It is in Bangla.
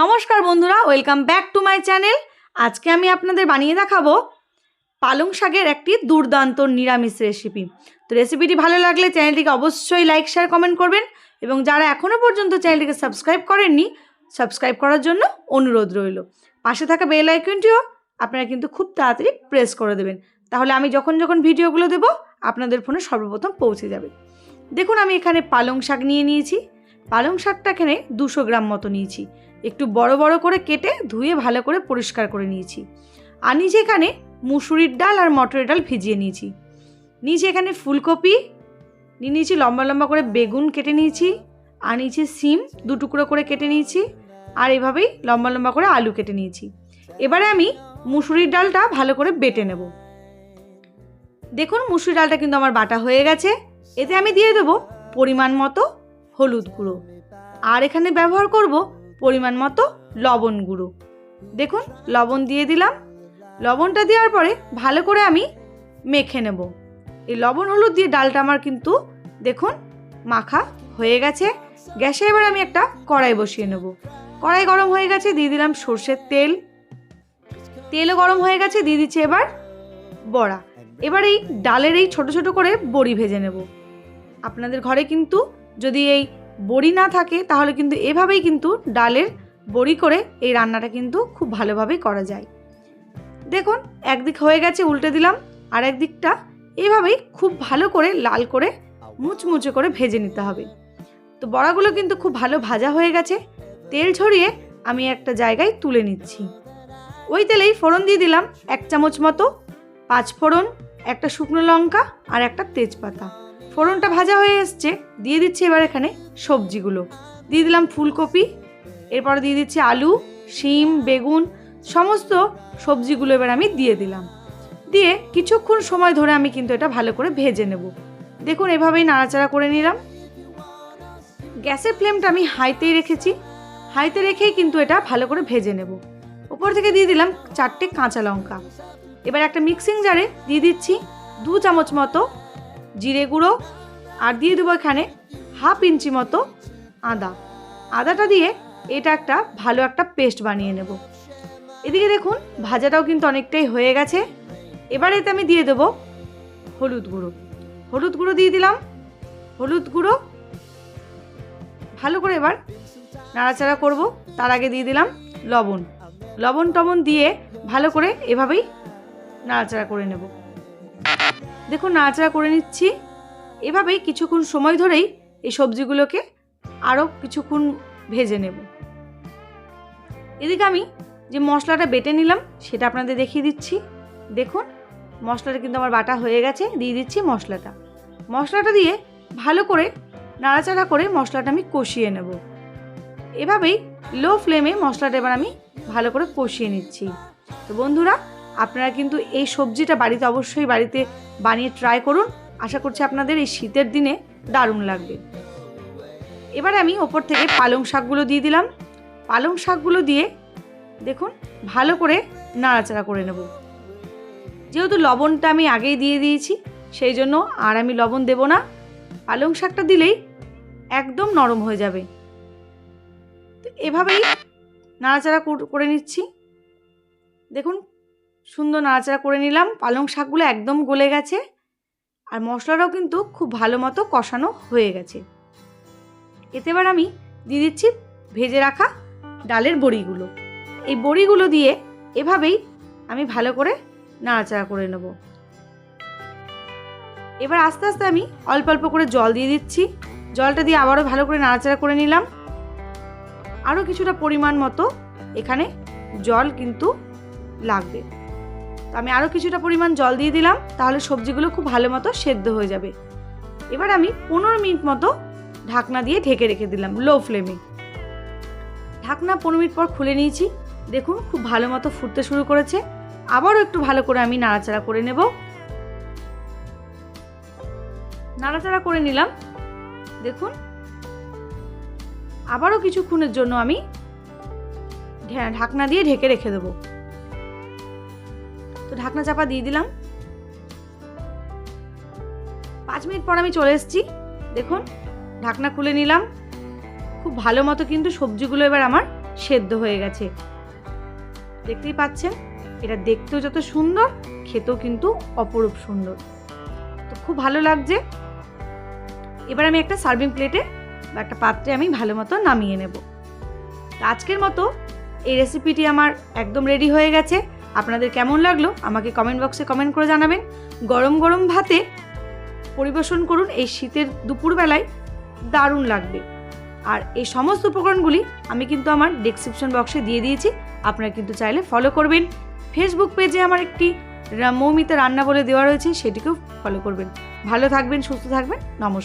নমস্কার বন্ধুরা, welcome back to my channel. আজকে আমি আপনাদের বানিয়ে দেখাবো পালং শাকের একটি দুর্দান্ত নিরামিষ রেসিপি তো রেসিপিটি ভালো লাগলে চ্যানেলটিকে অবশ্যই লাইক শেয়ার কমেন্ট করবেন এবং যারা এখনও পর্যন্ত চ্যানেলটিকে সাবস্ক্রাইব করেননি সাবস্ক্রাইব করার জন্য অনুরোধ রইল। পাশে থাকা বেল আইকনটিও আপনারা কিন্তু খুব তাড়াতাড়ি প্রেস করে দেবেন। তাহলে আমি যখন যখন ভিডিওগুলো দেবো, আপনাদের ফোনে সর্বপ্রথম পৌঁছে যাবে। দেখুন, আমি এখানে পালং শাক নিয়ে নিয়েছি। পালং শাকটা এখানে দুশো গ্রাম মতো নিয়েছি। একটু বড় বড় করে কেটে ধুয়ে ভালো করে পরিষ্কার করে নিয়েছি। আর নিচে এখানে মুসুরির ডাল আর মটরের ডাল ভিজিয়ে নিয়েছি। নিচে এখানে ফুলকপি, নিয়ে নিয়েছি লম্বা লম্বা করে বেগুন কেটে নিয়েছি, আর নিচে সিম দু টুকরো করে কেটে নিয়েছি, আর এভাবেই লম্বা লম্বা করে আলু কেটে নিয়েছি। এবারে আমি মুসুরির ডালটা ভালো করে বেটে নেব। দেখুন মুসুরির ডালটা কিন্তু আমার বাটা হয়ে গেছে। এতে আমি দিয়ে দেবো পরিমাণ মতো হলুদ গুঁড়ো। আর এখানে ব্যবহার করব পরিমাণ মতো লবণ গুঁড়ো। দেখুন, লবণ দিয়ে দিলাম। লবণটা দেওয়ার পরে ভালো করে আমি মেখে নেব। এই লবণ হলুদ দিয়ে ডালটা আমার কিন্তু, দেখুন, মাখা হয়ে গেছে। গ্যাসে এবার আমি একটা কড়াই বসিয়ে নেব। কড়াই গরম হয়ে গেছে, দিয়ে দিলাম সর্ষের তেল। তেলও গরম হয়ে গেছে, দিয়ে দিচ্ছি এবার বড়া। এবার এই ডালের এই ছোট ছোট করে বড়ি ভেজে নেব। আপনাদের ঘরে কিন্তু যদি এই বড়ি না থাকে, তাহলে কিন্তু এভাবেই কিন্তু ডালের বড়ি করে এই রান্নাটা কিন্তু খুব ভালোভাবেই করা যায়। দেখুন, একদিক হয়ে গেছে, উল্টে দিলাম। আর একদিকটা এভাবেই খুব ভালো করে লাল করে মুচমুচে করে ভেজে নিতে হবে। তো বড়াগুলো কিন্তু খুব ভালো ভাজা হয়ে গেছে। তেল ছড়িয়ে আমি একটা জায়গায় তুলে নিচ্ছি। ওই তেলেই ফোড়ন দিয়ে দিলাম এক চামচ মতো পাঁচ ফোড়ন একটা শুকনো লঙ্কা আর একটা তেজপাতা। ফোড়নটা ভাজা হয়ে এসছে, দিয়ে দিচ্ছি এবার এখানে সবজিগুলো। দিয়ে দিলাম ফুলকপি, এরপর দিয়ে দিচ্ছি আলু, শিম, বেগুন, সমস্ত সবজিগুলো এবার আমি দিয়ে দিলাম। দিয়ে কিছুক্ষণ সময় ধরে আমি কিন্তু এটা ভালো করে ভেজে নেব। দেখুন, এভাবেই নাড়াচাড়া করে নিলাম। গ্যাসের ফ্লেমটা আমি হাইতেই রেখেছি। হাইতে রেখেই কিন্তু এটা ভালো করে ভেজে নেব। উপর থেকে দিয়ে দিলাম চারটে কাঁচা লঙ্কা। এবার একটা মিক্সিং জারে দিয়ে দিচ্ছি দু চামচ মতো জিরে গুঁড়ো আর দিয়ে দেবো এখানে হাফ ইঞ্চি মতো আদা। আদাটা দিয়ে এটা একটা ভালো একটা পেস্ট বানিয়ে নেব। এদিকে দেখুন, ভাজাটাও কিন্তু অনেকটাই হয়ে গেছে। এবার এতে আমি দিয়ে দেবো হলুদ গুঁড়ো। হলুদ গুঁড়ো দিয়ে দিলাম। হলুদ গুঁড়ো ভালো করে এবার নাড়াচাড়া করব। তার আগে দিয়ে দিলাম লবণ। লবণ টবণ দিয়ে ভালো করে এভাবেই নাড়াচাড়া করে নেব। দেখুন, নাড়াচাড়া করে নিচ্ছি। এভাবেই কিছুক্ষণ সময় ধরেই এই সবজিগুলোকে আরও কিছুক্ষণ ভেজে নেব। এদিকে আমি যে মশলাটা বেটে নিলাম, সেটা আপনাদের দেখিয়ে দিচ্ছি। দেখুন, মশলাটা কিন্তু আমার বাটা হয়ে গেছে, দিয়ে দিচ্ছি মশলাটা। মশলাটা দিয়ে ভালো করে নাড়াচাড়া করে মশলাটা আমি কষিয়ে নেব। এভাবেই লো ফ্লেমে মশলাটা এবার আমি ভালো করে কষিয়ে নিচ্ছি। তো বন্ধুরা আপনারা কিন্তু এই সবজিটা বাড়িতে অবশ্যই বাড়িতে বানিয়ে ট্রাই করুন। আশা করছি আপনাদের এই শীতের দিনে দারুণ লাগবে। এবার আমি ওপর থেকে পালং শাকগুলো দিয়ে দিলাম। পালং শাকগুলো দিয়ে দেখুন, ভালো করে নাড়াচাড়া করে নেব। যেহেতু লবণটা আমি আগেই দিয়ে দিয়েছি, সেই জন্য আর আমি লবণ দেব না। পালং শাকটা দিলেই একদম নরম হয়ে যাবে। তো এভাবেই নাড়াচাড়া করে নিচ্ছি। দেখুন সুন্দর নাড়াচাড়া করে নিলাম। পালং শাকগুলো একদম গলে গেছে আর মশলাটাও কিন্তু খুব ভালো মতো কষানো হয়ে গেছে। এতে এবার আমি দিয়ে দিচ্ছি ভেজে রাখা ডালের বড়িগুলো। এই বড়িগুলো দিয়ে এভাবেই আমি ভালো করে নাড়াচাড়া করে নেব। এবার আস্তে আস্তে আমি অল্প অল্প করে জল দিয়ে দিচ্ছি। জলটা দিয়ে আবারও ভালো করে নাড়াচাড়া করে নিলাম। আরও কিছুটা পরিমাণ মতো এখানে জল কিন্তু লাগবে। তো আমি আরও কিছুটা পরিমাণ জল দিয়ে দিলাম, তাহলে সবজিগুলো খুব ভালো মতো সেদ্ধ হয়ে যাবে। এবার আমি পনেরো মিনিট মতো ঢাকনা দিয়ে ঢেকে রেখে দিলাম লো ফ্লেমে ঢাকনা পনেরো মিনিট পর খুলে নিয়েছি। দেখুন, খুব ভালো মতো ফুটতে শুরু করেছে। আবারও একটু ভালো করে আমি নাড়াচাড়া করে নেব। নাড়াচাড়া করে নিলাম। দেখুন, আবারও কিছুক্ষণের জন্য আমি ঢাকনা দিয়ে ঢেকে রেখে দেবো। ঢাকনা চাপা দিয়ে দিলাম। পাঁচ মিনিট পর আমি চলে এসেছি। দেখুন, ঢাকনা খুলে নিলাম। খুব ভালো মতো কিন্তু সবজিগুলো এবার আমার সেদ্ধ হয়ে গেছে। দেখতেই পাচ্ছেন, এটা দেখতেও যত সুন্দর, খেতেও কিন্তু অপরূপ সুন্দর। তো খুব ভালো লাগছে। এবার আমি একটা সার্ভিং প্লেটে বা একটা পাত্রে আমি ভালো মতো নামিয়ে নেব। আজকের মতো এই রেসিপিটি আমার একদম রেডি হয়ে গেছে। আপনাদের কেমন লাগল আমাকে কমেন্ট বক্সে কমেন্ট করে জানাবেন। গরম গরম ভাতে পরিবেশন করুন এই শীতের দুপুরবেলায় দারুণ লাগবে। আর এই সমস্ত উপকরণগুলি আমি কিন্তু আমার ডেসক্রিপশন বক্সে দিয়ে দিয়েছি, আপনারা কিন্তু চাইলে ফলো করবেন। ফেসবুক পেজে আমার একটি মৌমিতা রান্না বলে দেওয়া রয়েছে, সেটিকেও ফলো করবেন। ভালো থাকবেন, সুস্থ থাকবেন, নমস্কার।